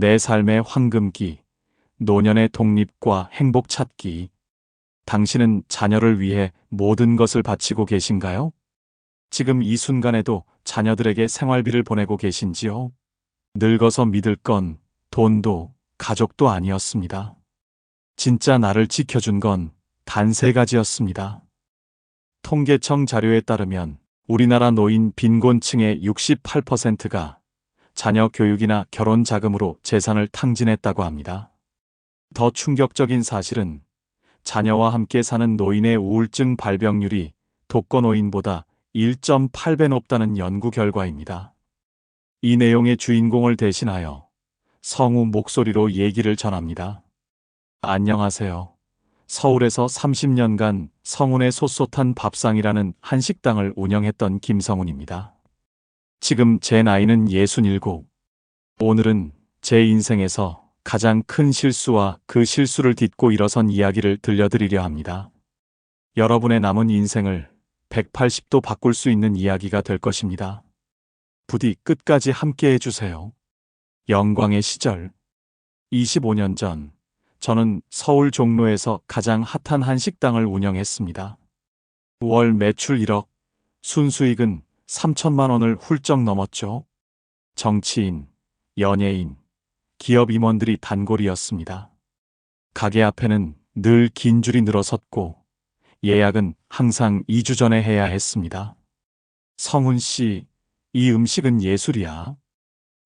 내 삶의 황금기, 노년의 독립과 행복 찾기. 당신은 자녀를 위해 모든 것을 바치고 계신가요? 지금 이 순간에도 자녀들에게 생활비를 보내고 계신지요? 늙어서 믿을 건 돈도 가족도 아니었습니다. 진짜 나를 지켜준 건 단 세 가지였습니다. 통계청 자료에 따르면 우리나라 노인 빈곤층의 68%가 자녀 교육이나 결혼 자금으로 재산을 탕진했다고 합니다. 더 충격적인 사실은 자녀와 함께 사는 노인의 우울증 발병률이 독거노인보다 1.8배 높다는 연구 결과입니다. 이 내용의 주인공을 대신하여 성우 목소리로 얘기를 전합니다. 안녕하세요. 서울에서 30년간 성운의 솥솥한 밥상이라는 한식당을 운영했던 김성운입니다. 지금 제 나이는 67. 오늘은 제 인생에서 가장 큰 실수와 그 실수를 딛고 일어선 이야기를 들려드리려 합니다. 여러분의 남은 인생을 180도 바꿀 수 있는 이야기가 될 것입니다. 부디 끝까지 함께 해주세요. 영광의 시절. 25년 전, 저는 서울 종로에서 가장 핫한 한식당을 운영했습니다. 월 매출 1억, 순수익은 3천만 원을 훌쩍 넘었죠. 정치인, 연예인, 기업 임원들이 단골이었습니다. 가게 앞에는 늘 긴 줄이 늘어섰고 예약은 항상 2주 전에 해야 했습니다. 성훈 씨, 이 음식은 예술이야.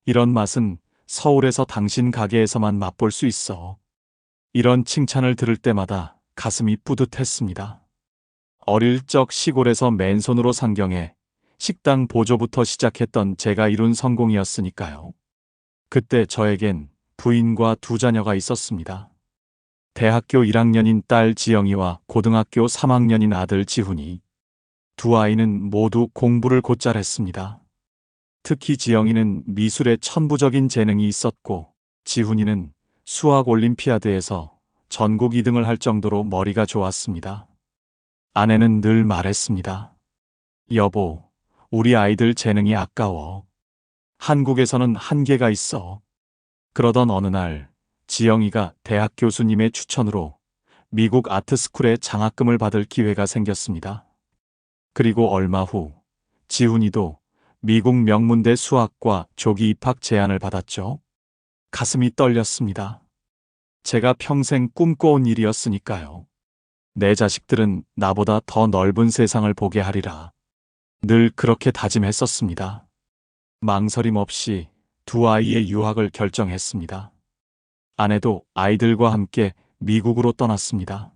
이런 맛은 서울에서 당신 가게에서만 맛볼 수 있어. 이런 칭찬을 들을 때마다 가슴이 뿌듯했습니다. 어릴 적 시골에서 맨손으로 상경해 식당 보조부터 시작했던 제가 이룬 성공이었으니까요. 그때 저에겐 부인과 두 자녀가 있었습니다. 대학교 1학년인 딸 지영이와 고등학교 3학년인 아들 지훈이. 두 아이는 모두 공부를 곧잘 했습니다. 특히 지영이는 미술에 천부적인 재능이 있었고, 지훈이는 수학 올림피아드에서 전국 2등을 할 정도로 머리가 좋았습니다. 아내는 늘 말했습니다. 여보, 우리 아이들 재능이 아까워. 한국에서는 한계가 있어. 그러던 어느 날, 지영이가 대학 교수님의 추천으로 미국 아트스쿨에 장학금을 받을 기회가 생겼습니다. 그리고 얼마 후, 지훈이도 미국 명문대 수학과 조기 입학 제안을 받았죠. 가슴이 떨렸습니다. 제가 평생 꿈꿔온 일이었으니까요. 내 자식들은 나보다 더 넓은 세상을 보게 하리라. 늘 그렇게 다짐했었습니다. 망설임 없이 두 아이의 유학을 결정했습니다. 아내도 아이들과 함께 미국으로 떠났습니다.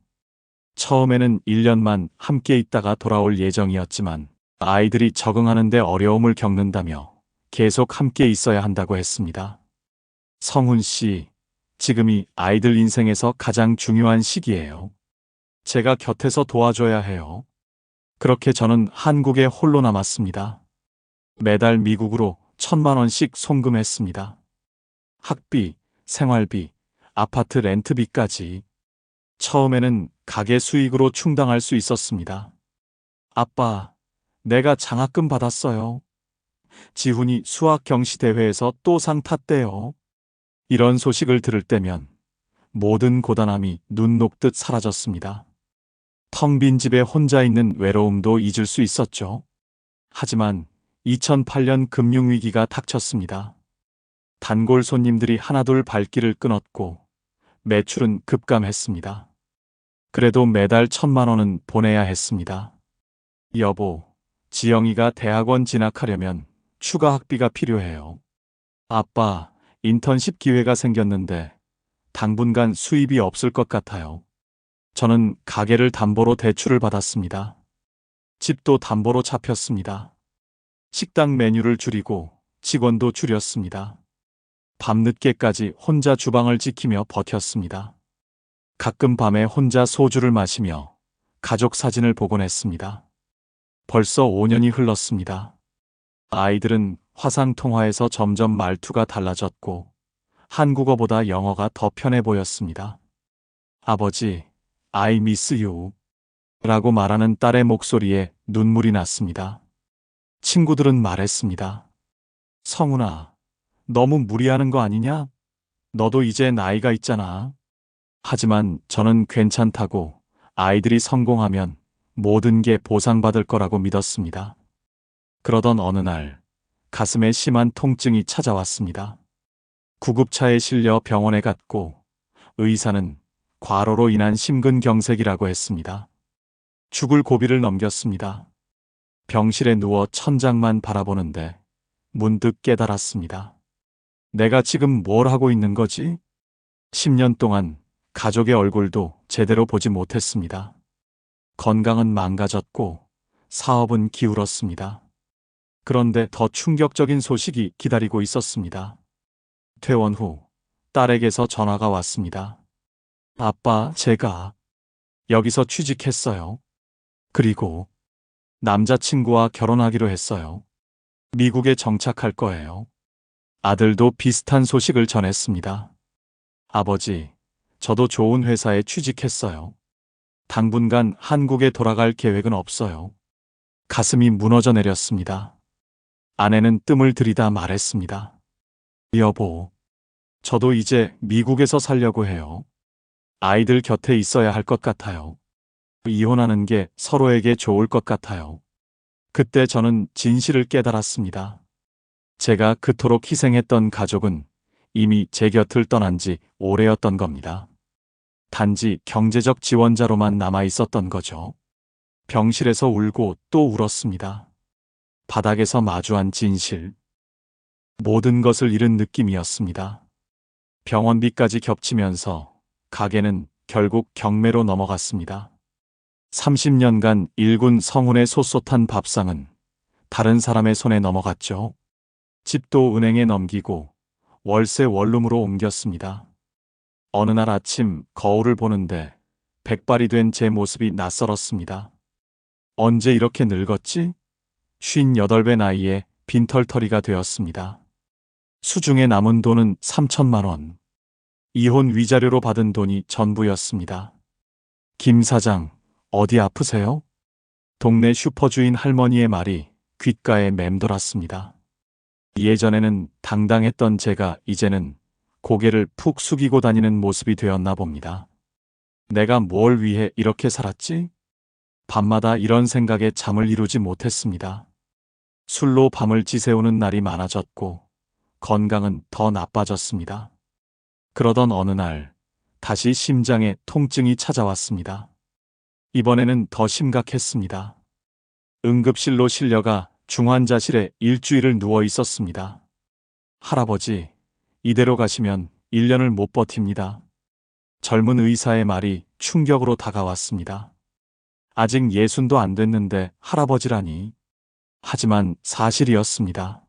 처음에는 1년만 함께 있다가 돌아올 예정이었지만 아이들이 적응하는데 어려움을 겪는다며 계속 함께 있어야 한다고 했습니다. 성훈 씨, 지금이 아이들 인생에서 가장 중요한 시기예요. 제가 곁에서 도와줘야 해요. 그렇게 저는 한국에 홀로 남았습니다. 매달 미국으로 천만 원씩 송금했습니다. 학비, 생활비, 아파트 렌트비까지. 처음에는 가게 수익으로 충당할 수 있었습니다. 아빠, 내가 장학금 받았어요. 지훈이 수학 경시 대회에서 또 상 탔대요. 이런 소식을 들을 때면 모든 고단함이 눈 녹듯 사라졌습니다. 텅 빈 집에 혼자 있는 외로움도 잊을 수 있었죠. 하지만 2008년 금융위기가 닥쳤습니다. 단골 손님들이 하나둘 발길을 끊었고 매출은 급감했습니다. 그래도 매달 천만 원은 보내야 했습니다. 여보, 지영이가 대학원 진학하려면 추가 학비가 필요해요. 아빠, 인턴십 기회가 생겼는데 당분간 수입이 없을 것 같아요. 저는 가게를 담보로 대출을 받았습니다. 집도 담보로 잡혔습니다. 식당 메뉴를 줄이고 직원도 줄였습니다. 밤늦게까지 혼자 주방을 지키며 버텼습니다. 가끔 밤에 혼자 소주를 마시며 가족 사진을 보곤 했습니다. 벌써 5년이 흘렀습니다. 아이들은 화상통화에서 점점 말투가 달라졌고 한국어보다 영어가 더 편해 보였습니다. 아버지, I miss you. 라고 말하는 딸의 목소리에 눈물이 났습니다. 친구들은 말했습니다. 성훈아, 너무 무리하는 거 아니냐? 너도 이제 나이가 있잖아. 하지만 저는 괜찮다고 아이들이 성공하면 모든 게 보상받을 거라고 믿었습니다. 그러던 어느 날 가슴에 심한 통증이 찾아왔습니다. 구급차에 실려 병원에 갔고 의사는 과로로 인한 심근경색이라고 했습니다. 죽을 고비를 넘겼습니다. 병실에 누워 천장만 바라보는데 문득 깨달았습니다. 내가 지금 뭘 하고 있는 거지? 10년 동안 가족의 얼굴도 제대로 보지 못했습니다. 건강은 망가졌고 사업은 기울었습니다. 그런데 더 충격적인 소식이 기다리고 있었습니다. 퇴원 후 딸에게서 전화가 왔습니다. 아빠, 제가 여기서 취직했어요. 그리고 남자친구와 결혼하기로 했어요. 미국에 정착할 거예요. 아들도 비슷한 소식을 전했습니다. 아버지, 저도 좋은 회사에 취직했어요. 당분간 한국에 돌아갈 계획은 없어요. 가슴이 무너져 내렸습니다. 아내는 뜸을 들이다 말했습니다. 여보, 저도 이제 미국에서 살려고 해요. 아이들 곁에 있어야 할 것 같아요. 이혼하는 게 서로에게 좋을 것 같아요. 그때 저는 진실을 깨달았습니다. 제가 그토록 희생했던 가족은 이미 제 곁을 떠난 지 오래였던 겁니다. 단지 경제적 지원자로만 남아 있었던 거죠. 병실에서 울고 또 울었습니다. 바닥에서 마주한 진실. 모든 것을 잃은 느낌이었습니다. 병원비까지 겹치면서 가게는 결국 경매로 넘어갔습니다. 30년간 일군 성운의 솟솟한 밥상은 다른 사람의 손에 넘어갔죠. 집도 은행에 넘기고 월세 원룸으로 옮겼습니다. 어느 날 아침 거울을 보는데 백발이 된 제 모습이 낯설었습니다. 언제 이렇게 늙었지? 58배 나이에 빈털터리가 되었습니다. 수중에 남은 돈은 3천만 원. 이혼 위자료로 받은 돈이 전부였습니다. 김 사장, 어디 아프세요? 동네 슈퍼 주인 할머니의 말이 귓가에 맴돌았습니다. 예전에는 당당했던 제가 이제는 고개를 푹 숙이고 다니는 모습이 되었나 봅니다. 내가 뭘 위해 이렇게 살았지? 밤마다 이런 생각에 잠을 이루지 못했습니다. 술로 밤을 지새우는 날이 많아졌고 건강은 더 나빠졌습니다. 그러던 어느 날 다시 심장에 통증이 찾아왔습니다. 이번에는 더 심각했습니다. 응급실로 실려가 중환자실에 일주일을 누워 있었습니다. 할아버지, 이대로 가시면 1년을 못 버팁니다. 젊은 의사의 말이 충격으로 다가왔습니다. 아직 예순도 안 됐는데 할아버지라니. 하지만 사실이었습니다.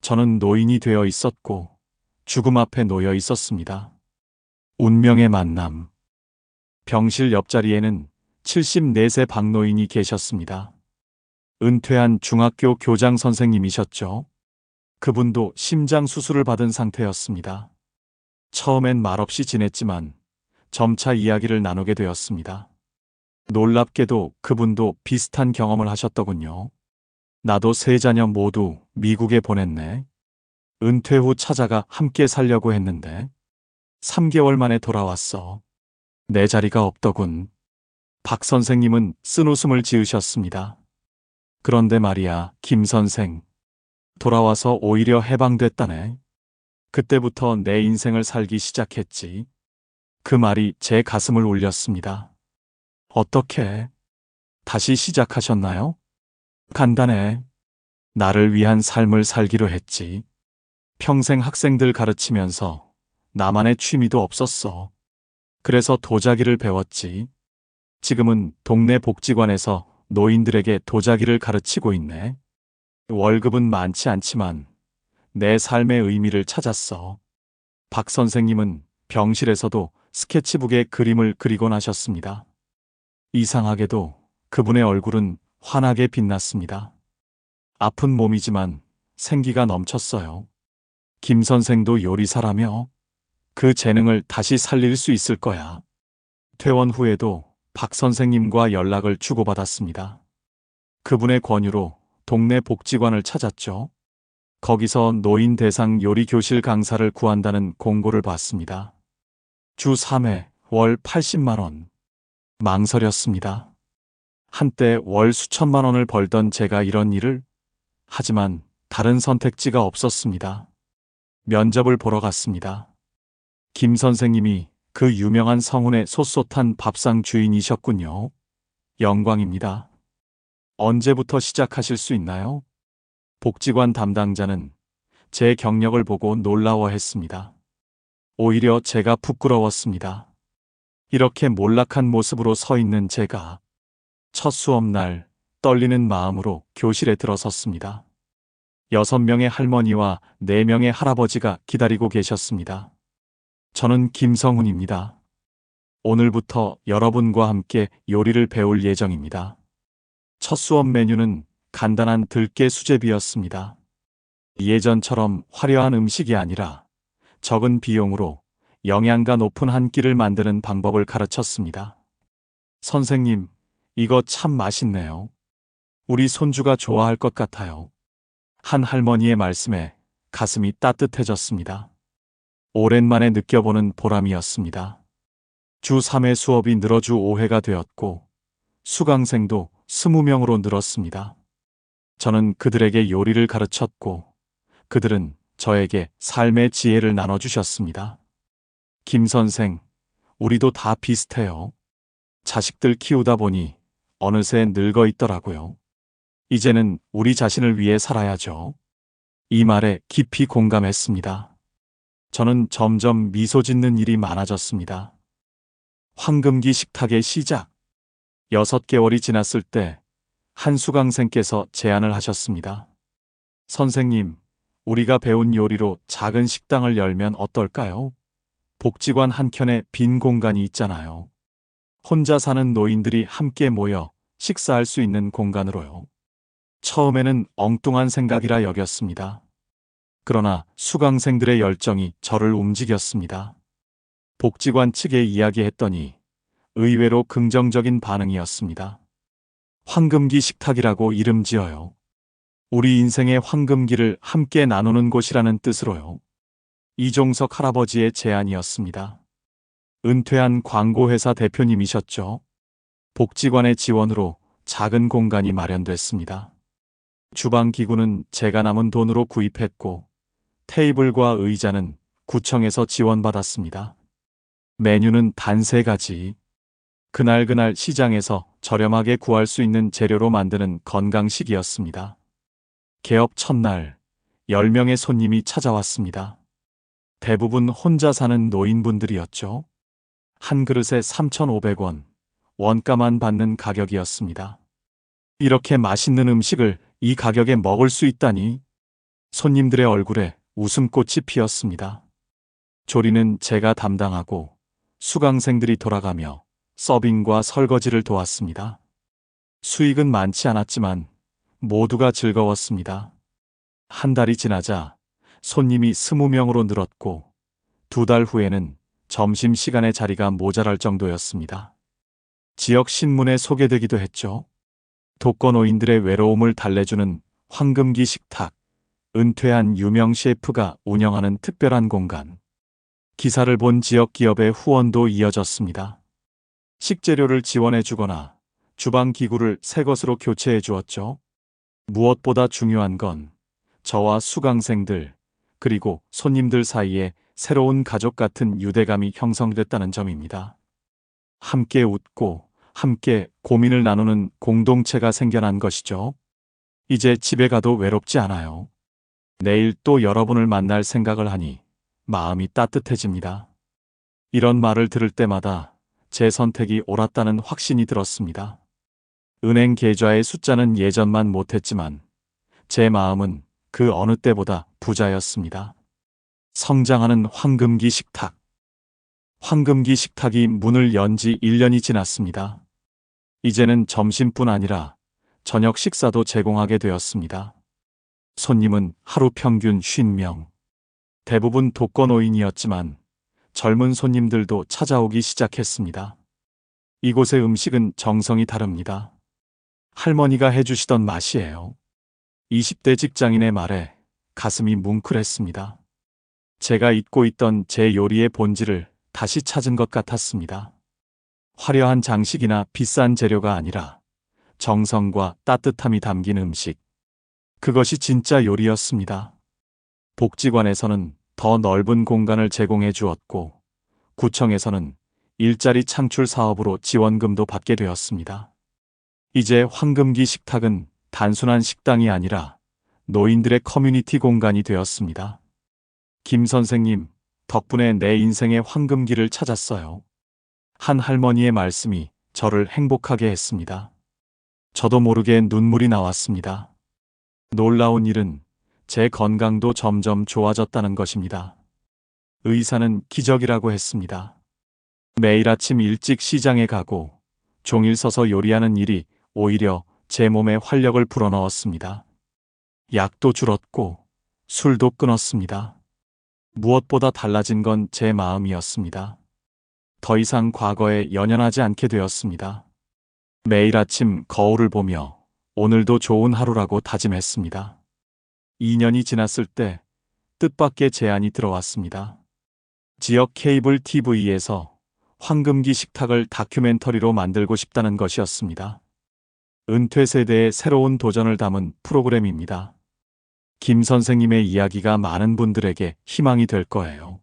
저는 노인이 되어 있었고 죽음 앞에 놓여 있었습니다. 운명의 만남. 병실 옆자리에는 74세 박노인이 계셨습니다. 은퇴한 중학교 교장 선생님이셨죠. 그분도 심장 수술을 받은 상태였습니다. 처음엔 말없이 지냈지만 점차 이야기를 나누게 되었습니다. 놀랍게도 그분도 비슷한 경험을 하셨더군요. 나도 세 자녀 모두 미국에 보냈네. 은퇴 후 찾아가 함께 살려고 했는데 3개월 만에 돌아왔어. 내 자리가 없더군. 박 선생님은 쓴 웃음을 지으셨습니다. 그런데 말이야, 김 선생. 돌아와서 오히려 해방됐다네. 그때부터 내 인생을 살기 시작했지. 그 말이 제 가슴을 울렸습니다. 어떻게? 다시 시작하셨나요? 간단해. 나를 위한 삶을 살기로 했지. 평생 학생들 가르치면서 나만의 취미도 없었어. 그래서 도자기를 배웠지. 지금은 동네 복지관에서 노인들에게 도자기를 가르치고 있네. 월급은 많지 않지만 내 삶의 의미를 찾았어. 박 선생님은 병실에서도 스케치북에 그림을 그리곤 하셨습니다. 이상하게도 그분의 얼굴은 환하게 빛났습니다. 아픈 몸이지만 생기가 넘쳤어요. 김 선생도 요리사라며 그 재능을 다시 살릴 수 있을 거야. 퇴원 후에도 박 선생님과 연락을 주고받았습니다. 그분의 권유로 동네 복지관을 찾았죠. 거기서 노인 대상 요리 교실 강사를 구한다는 공고를 봤습니다. 주 3회 월 80만 원. 망설였습니다. 한때 월 수천만 원을 벌던 제가 이런 일을 하지만 다른 선택지가 없었습니다. 면접을 보러 갔습니다. 김 선생님이 그 유명한 성운의 솥솥한 밥상 주인이셨군요. 영광입니다. 언제부터 시작하실 수 있나요? 복지관 담당자는 제 경력을 보고 놀라워했습니다. 오히려 제가 부끄러웠습니다. 이렇게 몰락한 모습으로 서 있는 제가 첫 수업날 떨리는 마음으로 교실에 들어섰습니다. 여섯 명의 할머니와 네 명의 할아버지가 기다리고 계셨습니다. 저는 김성훈입니다. 오늘부터 여러분과 함께 요리를 배울 예정입니다. 첫 수업 메뉴는 간단한 들깨 수제비였습니다. 예전처럼 화려한 음식이 아니라 적은 비용으로 영양가 높은 한 끼를 만드는 방법을 가르쳤습니다. 선생님, 이거 참 맛있네요. 우리 손주가 좋아할 것 같아요. 한 할머니의 말씀에 가슴이 따뜻해졌습니다. 오랜만에 느껴보는 보람이었습니다. 주 3회 수업이 늘어주 5회가 되었고, 수강생도 20명으로 늘었습니다. 저는 그들에게 요리를 가르쳤고, 그들은 저에게 삶의 지혜를 나눠주셨습니다. 김 선생, 우리도 다 비슷해요. 자식들 키우다 보니 어느새 늙어 있더라고요. 이제는 우리 자신을 위해 살아야죠. 이 말에 깊이 공감했습니다. 저는 점점 미소 짓는 일이 많아졌습니다. 황금기 식탁의 시작. 여섯 개월이 지났을 때 한 수강생께서 제안을 하셨습니다. 선생님, 우리가 배운 요리로 작은 식당을 열면 어떨까요? 복지관 한켠에 빈 공간이 있잖아요. 혼자 사는 노인들이 함께 모여 식사할 수 있는 공간으로요. 처음에는 엉뚱한 생각이라 여겼습니다. 그러나 수강생들의 열정이 저를 움직였습니다. 복지관 측에 이야기했더니 의외로 긍정적인 반응이었습니다. 황금기 식탁이라고 이름 지어요. 우리 인생의 황금기를 함께 나누는 곳이라는 뜻으로요. 이종석 할아버지의 제안이었습니다. 은퇴한 광고회사 대표님이셨죠. 복지관의 지원으로 작은 공간이 마련됐습니다. 주방 기구는 제가 남은 돈으로 구입했고, 테이블과 의자는 구청에서 지원받았습니다. 메뉴는 단 세 가지. 그날그날 시장에서 저렴하게 구할 수 있는 재료로 만드는 건강식이었습니다. 개업 첫날, 10명의 손님이 찾아왔습니다. 대부분 혼자 사는 노인분들이었죠. 한 그릇에 3,500원, 원가만 받는 가격이었습니다. 이렇게 맛있는 음식을 이 가격에 먹을 수 있다니 손님들의 얼굴에 웃음꽃이 피었습니다. 조리는 제가 담당하고 수강생들이 돌아가며 서빙과 설거지를 도왔습니다. 수익은 많지 않았지만 모두가 즐거웠습니다. 한 달이 지나자 손님이 20명으로 늘었고 두 달 후에는 점심시간의 자리가 모자랄 정도였습니다. 지역 신문에 소개되기도 했죠. 독거노인들의 외로움을 달래주는 황금기 식탁, 은퇴한 유명 셰프가 운영하는 특별한 공간. 기사를 본 지역 기업의 후원도 이어졌습니다. 식재료를 지원해 주거나 주방 기구를 새 것으로 교체해 주었죠. 무엇보다 중요한 건 저와 수강생들, 그리고 손님들 사이에 새로운 가족 같은 유대감이 형성됐다는 점입니다. 함께 웃고 함께 고민을 나누는 공동체가 생겨난 것이죠. 이제 집에 가도 외롭지 않아요. 내일 또 여러분을 만날 생각을 하니 마음이 따뜻해집니다. 이런 말을 들을 때마다 제 선택이 옳았다는 확신이 들었습니다. 은행 계좌의 숫자는 예전만 못했지만 제 마음은 그 어느 때보다 부자였습니다. 성장하는 황금기 식탁. 황금기 식탁이 문을 연 지 1년이 지났습니다. 이제는 점심뿐 아니라 저녁 식사도 제공하게 되었습니다. 손님은 하루 평균 50명. 대부분 독거노인이었지만 젊은 손님들도 찾아오기 시작했습니다. 이곳의 음식은 정성이 다릅니다. 할머니가 해주시던 맛이에요. 20대 직장인의 말에 가슴이 뭉클했습니다. 제가 잊고 있던 제 요리의 본질을 다시 찾은 것 같았습니다. 화려한 장식이나 비싼 재료가 아니라 정성과 따뜻함이 담긴 음식. 그것이 진짜 요리였습니다. 복지관에서는 더 넓은 공간을 제공해 주었고, 구청에서는 일자리 창출 사업으로 지원금도 받게 되었습니다. 이제 황금기 식탁은 단순한 식당이 아니라 노인들의 커뮤니티 공간이 되었습니다. 김 선생님, 덕분에 내 인생의 황금기를 찾았어요. 한 할머니의 말씀이 저를 행복하게 했습니다. 저도 모르게 눈물이 나왔습니다. 놀라운 일은 제 건강도 점점 좋아졌다는 것입니다. 의사는 기적이라고 했습니다. 매일 아침 일찍 시장에 가고 종일 서서 요리하는 일이 오히려 제 몸에 활력을 불어넣었습니다. 약도 줄었고 술도 끊었습니다. 무엇보다 달라진 건 제 마음이었습니다. 더 이상 과거에 연연하지 않게 되었습니다. 매일 아침 거울을 보며 오늘도 좋은 하루라고 다짐했습니다. 2년이 지났을 때 뜻밖의 제안이 들어왔습니다. 지역 케이블 TV에서 황금기 식탁을 다큐멘터리로 만들고 싶다는 것이었습니다. 은퇴 세대의 새로운 도전을 담은 프로그램입니다. 김 선생님의 이야기가 많은 분들에게 희망이 될 거예요.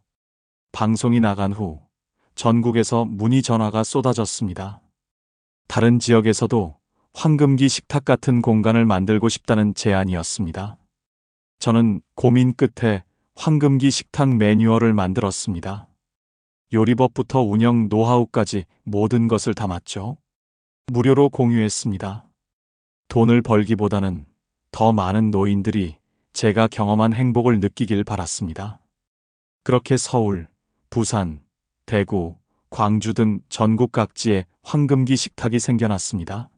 방송이 나간 후 전국에서 문의 전화가 쏟아졌습니다. 다른 지역에서도 황금기 식탁 같은 공간을 만들고 싶다는 제안이었습니다. 저는 고민 끝에 황금기 식탁 매뉴얼을 만들었습니다. 요리법부터 운영 노하우까지 모든 것을 담았죠. 무료로 공유했습니다. 돈을 벌기보다는 더 많은 노인들이 제가 경험한 행복을 느끼길 바랐습니다. 그렇게 서울, 부산, 대구, 광주 등 전국 각지에 황금기 식탁이 생겨났습니다.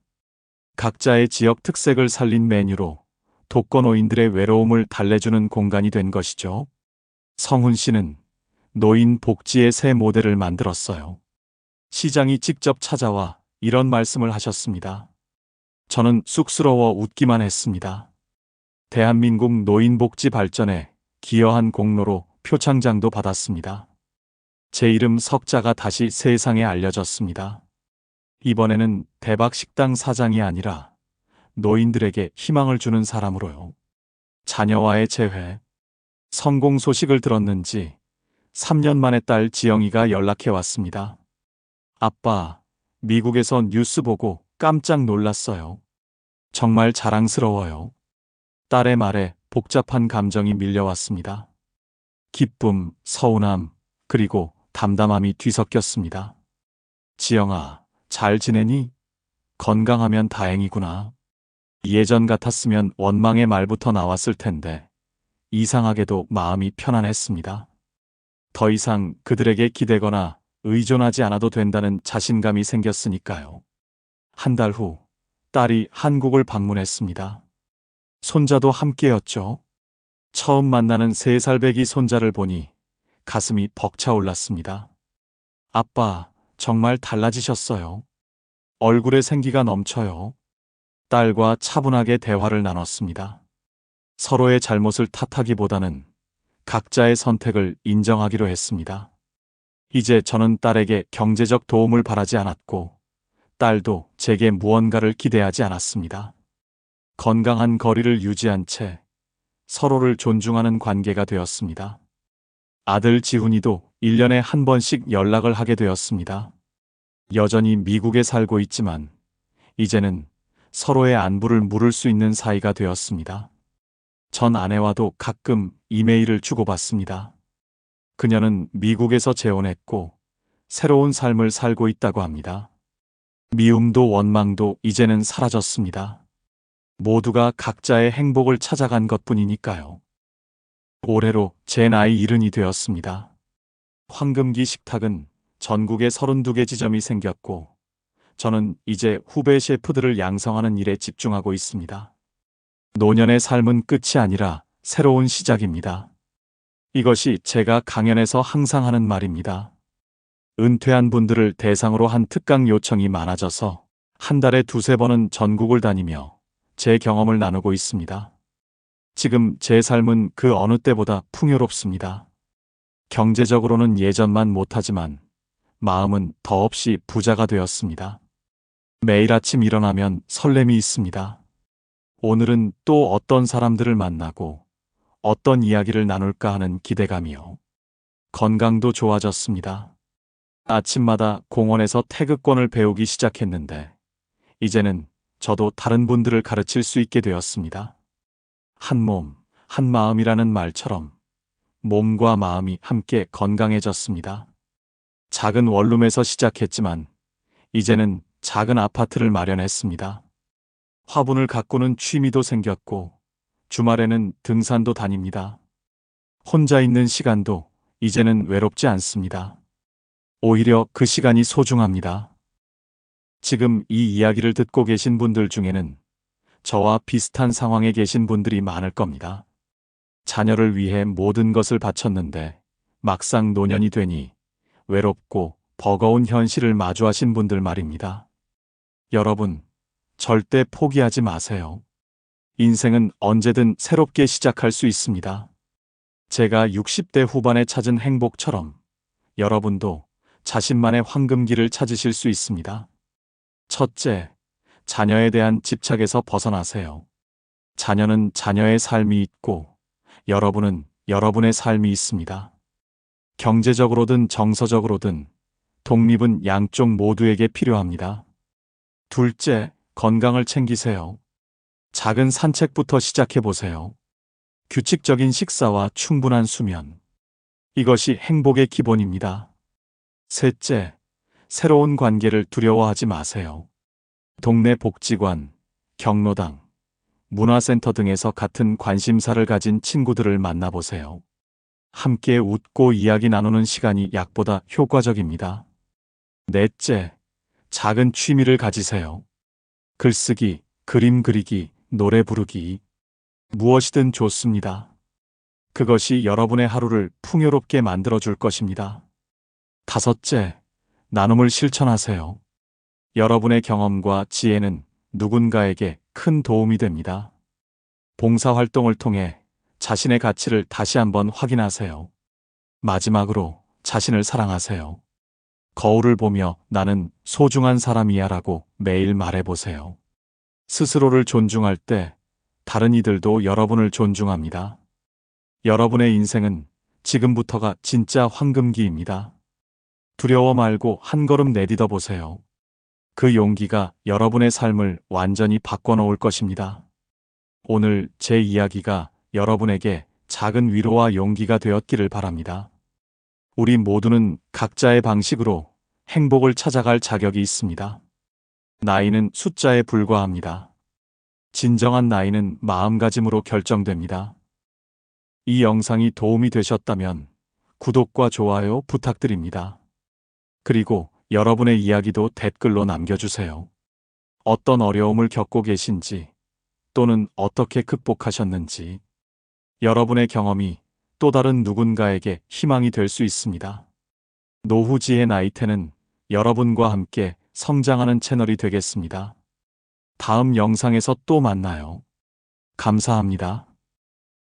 각자의 지역 특색을 살린 메뉴로 독거노인들의 외로움을 달래주는 공간이 된 것이죠. 성훈 씨는 노인 복지의 새 모델을 만들었어요. 시장이 직접 찾아와 이런 말씀을 하셨습니다. 저는 쑥스러워 웃기만 했습니다. 대한민국 노인복지 발전에 기여한 공로로 표창장도 받았습니다. 제 이름 석자가 다시 세상에 알려졌습니다. 이번에는 대박 식당 사장이 아니라 노인들에게 희망을 주는 사람으로요. 자녀와의 재회. 성공 소식을 들었는지 3년 만에 딸 지영이가 연락해 왔습니다. 아빠, 미국에서 뉴스 보고 깜짝 놀랐어요. 정말 자랑스러워요. 딸의 말에 복잡한 감정이 밀려왔습니다. 기쁨, 서운함, 그리고 담담함이 뒤섞였습니다. 지영아, 잘 지내니? 건강하면 다행이구나. 예전 같았으면 원망의 말부터 나왔을 텐데, 이상하게도 마음이 편안했습니다. 더 이상 그들에게 기대거나 의존하지 않아도 된다는 자신감이 생겼으니까요. 한 달 후, 딸이 한국을 방문했습니다. 손자도 함께였죠. 처음 만나는 세살 배기 손자를 보니 가슴이 벅차올랐습니다. 아빠, 정말 달라지셨어요. 얼굴에 생기가 넘쳐요. 딸과 차분하게 대화를 나눴습니다. 서로의 잘못을 탓하기보다는 각자의 선택을 인정하기로 했습니다. 이제 저는 딸에게 경제적 도움을 바라지 않았고, 딸도 제게 무언가를 기대하지 않았습니다. 건강한 거리를 유지한 채 서로를 존중하는 관계가 되었습니다. 아들 지훈이도 1년에 한 번씩 연락을 하게 되었습니다. 여전히 미국에 살고 있지만 이제는 서로의 안부를 물을 수 있는 사이가 되었습니다. 전 아내와도 가끔 이메일을 주고받습니다. 그녀는 미국에서 재혼했고 새로운 삶을 살고 있다고 합니다. 미움도 원망도 이제는 사라졌습니다. 모두가 각자의 행복을 찾아간 것 뿐이니까요. 올해로 제 나이 이른이 되었습니다. 황금기 식탁은 전국에 32개 지점이 생겼고, 저는 이제 후배 셰프들을 양성하는 일에 집중하고 있습니다. 노년의 삶은 끝이 아니라 새로운 시작입니다. 이것이 제가 강연에서 항상 하는 말입니다. 은퇴한 분들을 대상으로 한 특강 요청이 많아져서 한 달에 두세 번은 전국을 다니며 제 경험을 나누고 있습니다. 지금 제 삶은 그 어느 때보다 풍요롭습니다. 경제적으로는 예전만 못하지만 마음은 더없이 부자가 되었습니다. 매일 아침 일어나면 설렘이 있습니다. 오늘은 또 어떤 사람들을 만나고 어떤 이야기를 나눌까 하는 기대감이요. 건강도 좋아졌습니다. 아침마다 공원에서 태극권을 배우기 시작했는데, 이제는 저도 다른 분들을 가르칠 수 있게 되었습니다. 한 몸, 한 마음이라는 말처럼 몸과 마음이 함께 건강해졌습니다. 작은 원룸에서 시작했지만, 이제는 작은 아파트를 마련했습니다. 화분을 가꾸는 취미도 생겼고, 주말에는 등산도 다닙니다. 혼자 있는 시간도 이제는 외롭지 않습니다. 오히려 그 시간이 소중합니다. 지금 이 이야기를 듣고 계신 분들 중에는 저와 비슷한 상황에 계신 분들이 많을 겁니다. 자녀를 위해 모든 것을 바쳤는데 막상 노년이 되니 외롭고 버거운 현실을 마주하신 분들 말입니다. 여러분, 절대 포기하지 마세요. 인생은 언제든 새롭게 시작할 수 있습니다. 제가 60대 후반에 찾은 행복처럼 여러분도 자신만의 황금기를 찾으실 수 있습니다. 첫째, 자녀에 대한 집착에서 벗어나세요. 자녀는 자녀의 삶이 있고 여러분은 여러분의 삶이 있습니다. 경제적으로든 정서적으로든 독립은 양쪽 모두에게 필요합니다. 둘째, 건강을 챙기세요. 작은 산책부터 시작해 보세요. 규칙적인 식사와 충분한 수면. 이것이 행복의 기본입니다. 셋째, 새로운 관계를 두려워하지 마세요. 동네 복지관, 경로당, 문화센터 등에서 같은 관심사를 가진 친구들을 만나보세요. 함께 웃고 이야기 나누는 시간이 약보다 효과적입니다. 넷째, 작은 취미를 가지세요. 글쓰기, 그림 그리기, 노래 부르기. 무엇이든 좋습니다. 그것이 여러분의 하루를 풍요롭게 만들어 줄 것입니다. 다섯째, 나눔을 실천하세요. 여러분의 경험과 지혜는 누군가에게 큰 도움이 됩니다. 봉사활동을 통해 자신의 가치를 다시 한번 확인하세요. 마지막으로 자신을 사랑하세요. 거울을 보며 나는 소중한 사람이야 라고 매일 말해보세요. 스스로를 존중할 때 다른 이들도 여러분을 존중합니다. 여러분의 인생은 지금부터가 진짜 황금기입니다. 두려워 말고 한 걸음 내딛어 보세요. 그 용기가 여러분의 삶을 완전히 바꿔놓을 것입니다. 오늘 제 이야기가 여러분에게 작은 위로와 용기가 되었기를 바랍니다. 우리 모두는 각자의 방식으로 행복을 찾아갈 자격이 있습니다. 나이는 숫자에 불과합니다. 진정한 나이는 마음가짐으로 결정됩니다. 이 영상이 도움이 되셨다면 구독과 좋아요 부탁드립니다. 그리고 여러분의 이야기도 댓글로 남겨주세요. 어떤 어려움을 겪고 계신지 또는 어떻게 극복하셨는지 여러분의 경험이 또 다른 누군가에게 희망이 될 수 있습니다. 노후지의 나이테는 여러분과 함께 성장하는 채널이 되겠습니다. 다음 영상에서 또 만나요. 감사합니다.